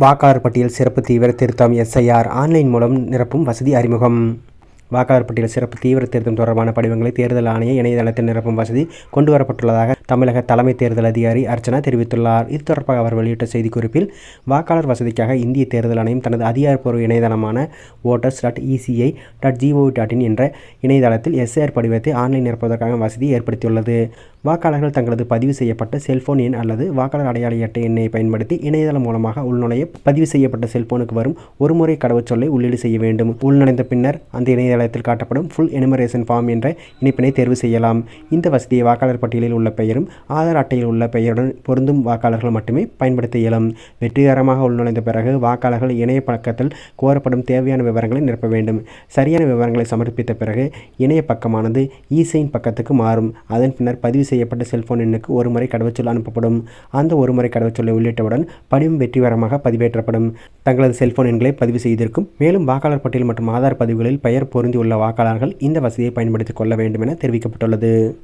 வாக்காளர் பட்டியல் சிறப்பு தீவிர திருத்தம் எஸ்ஐஆர் ஆன்லைன் மூலம் நிரப்பும் வசதி அறிமுகம். வாக்காளர் பட்டியல் சிறப்பு தீவிர திருத்தம் தொடர்பான படிவங்களை தேர்தல் ஆணைய இணையதளத்தில் நிரப்பும் வசதி கொண்டு வரப்பட்டுள்ளதாக தமிழக தலைமை தேர்தல் அதிகாரி அர்ச்சனா தெரிவித்துள்ளார். இது தொடர்பாக அவர் வெளியிட்ட செய்திக்குறிப்பில் வாக்காளர் வசதிக்காக இந்திய தேர்தல் ஆணையம் தனது அதிகாரப்பூர்வ இணையதளமான voters dot ECI dot GOV dot in என்ற இணையதளத்தில் எஸ்ஏஆர் படிவத்தை ஆன்லைன் நிரப்புவதற்கான வசதியை ஏற்படுத்தியுள்ளது. வாக்காளர்கள் தங்களது பதிவு செய்யப்பட்ட செல்போன் எண் அல்லது வாக்காளர் அடையாள அட்டை எண்ணை பயன்படுத்தி இணையதளம் மூலமாக உள்நுழைய பதிவு செய்யப்பட்ட செல்போனுக்கு வரும் ஒருமுறை கடவுச்சொல்லை உள்ளீடு செய்ய வேண்டும். உள்நுழைந்த பின்னர் அந்த இணையதள வலைத்தளத்தில் காட்டப்படும் ஃபுல் எனுமரேஷன் ஃபார்ம் என்ற இணைப்பினை தேர்வு செய்யலாம். இந்த வசதியை வாக்காளர் பட்டியலில் உள்ள பெயரும் ஆதார் அட்டையில் உள்ள பெயருடன் பொருந்தும் வாக்காளர்கள் மட்டுமே பயன்படுத்த இயலும். வெற்றிகரமாக உள்நுழைந்த பிறகு வாக்காளர்கள் இணைய பக்கத்தில் கோரப்படும் தேவையான விவரங்களை நிரப்ப வேண்டும். சரியான விவரங்களை சமர்ப்பித்த பிறகு இணைய பக்கமானது இசைன் பக்கத்துக்கு மாறும். அதன் பின்னர் பதிவு செய்யப்பட்ட செல்போன் எண்ணுக்கு ஒரு முறை கடவுச்சொல் அனுப்பப்படும். அந்த ஒரு முறை கடவுச்சொல்லை உள்ளிட்டவுடன் படிவம் வெற்றிகரமாக பதிவேற்றப்படும். தங்களது செல்போன் எண்களை பதிவு செய்திருக்கும். மேலும் வாக்காளர் பட்டியல் மற்றும் ஆதார் பதிவுகளில் பெயர் உள்ள வாக்காளர்கள் இந்த வசதியை பயன்படுத்திக் கொள்ள வேண்டும் என தெரிவிக்கப்பட்டுள்ளது.